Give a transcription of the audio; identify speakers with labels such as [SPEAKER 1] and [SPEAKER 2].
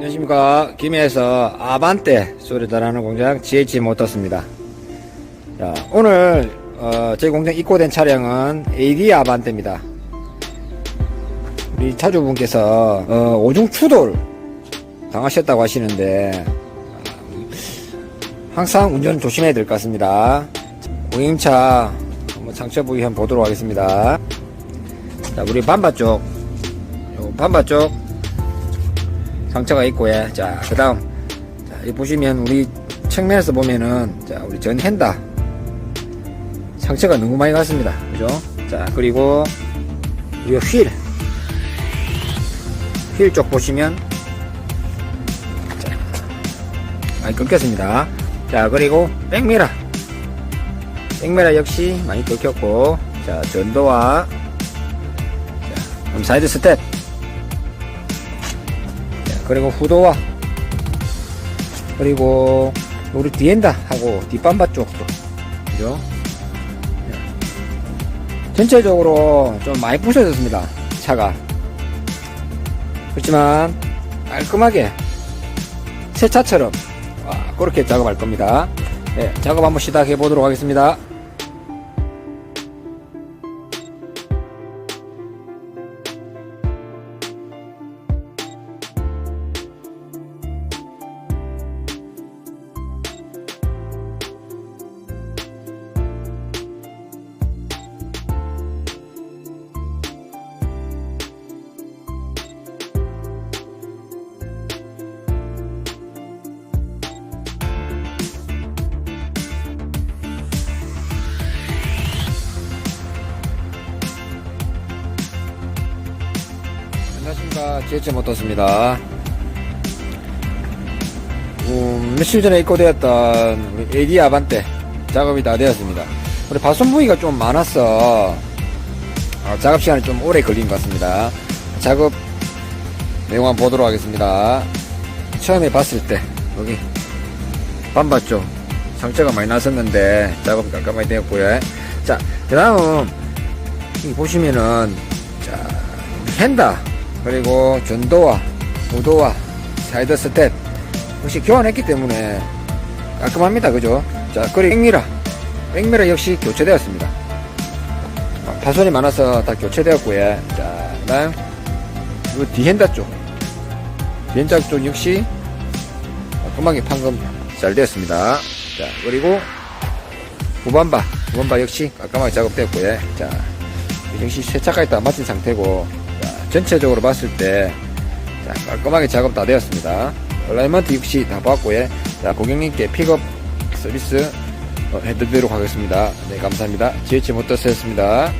[SPEAKER 1] 안녕하십니까. 김해에서 아반떼 소리 잘하는 공장 GH 모터스입니다. 자, 오늘 어, 저희 공장 입고된 차량은 AD 아반떼입니다. 우리 차주분께서 어, 오중 추돌 당하셨다고 하시는데 어, 항상 운전 조심해야 될 것 같습니다. 고객차 한번 상처 부위 한번 보도록 하겠습니다. 자 우리 반바 쪽요 반바 쪽 상처가 있고 예. 자, 그 다음 자, 이 보시면 우리 측면에서 보면은 자, 우리 전 핸다 상처가 너무 많이 났습니다. 그죠? 자, 그리고 우리 휠. 휠 쪽 보시면 자, 많이 끊겼습니다. 자, 그리고 백미라. 백미라 역시 많이 끊겼고 자, 전도와 자, 그럼 사이드 스텝 그리고 후도와 그리고 우리 디엔다 하고 뒷반바 쪽도 그죠? 예. 전체적으로 좀 많이 부셔졌습니다 차가 그렇지만 깔끔하게 새 차처럼 와, 그렇게 작업할 겁니다 예, 작업 한번 시작해 보도록 하겠습니다 안녕하십니까 GH 모터스입니다. 음, 며칠 전에 입고되었던 우리 AD 아반떼 작업이 다 되었습니다. 우리 파손 부위가 좀 많아서 어, 작업 시간이 좀 오래 걸린 것 같습니다. 작업 내용 한번 보도록 하겠습니다. 처음에 봤을 때 여기 반바 쪽 상처가 많이 났었는데 작업이 깔끔하게 되었고요. 자 그 다음 여기 보시면은 자 핸다 그리고 전도와 우도와 사이드 스텝 역시 교환했기 때문에 깔끔합니다. 그죠? 자 그리고 백미라. 백미라 역시 교체되었습니다. 아, 파손이 많아서 다 교체되었고요. 자 그다음 이 디헨다 쪽. 디헨다 쪽 역시 깔끔하게 판금 잘 되었습니다. 자 그리고 후반바. 후반바 역시 깔끔하게 작업되었고요. 자 역시 세차까지 다 마친 상태고. 자, 전체적으로 봤을 때 자, 깔끔하게 작업 다 되었습니다. 얼라이먼트 역시 다 봤고요. 자, 고객님께 픽업 서비스 어, 해드리도록 하겠습니다. 네, 감사합니다. GH 모터스였습니다.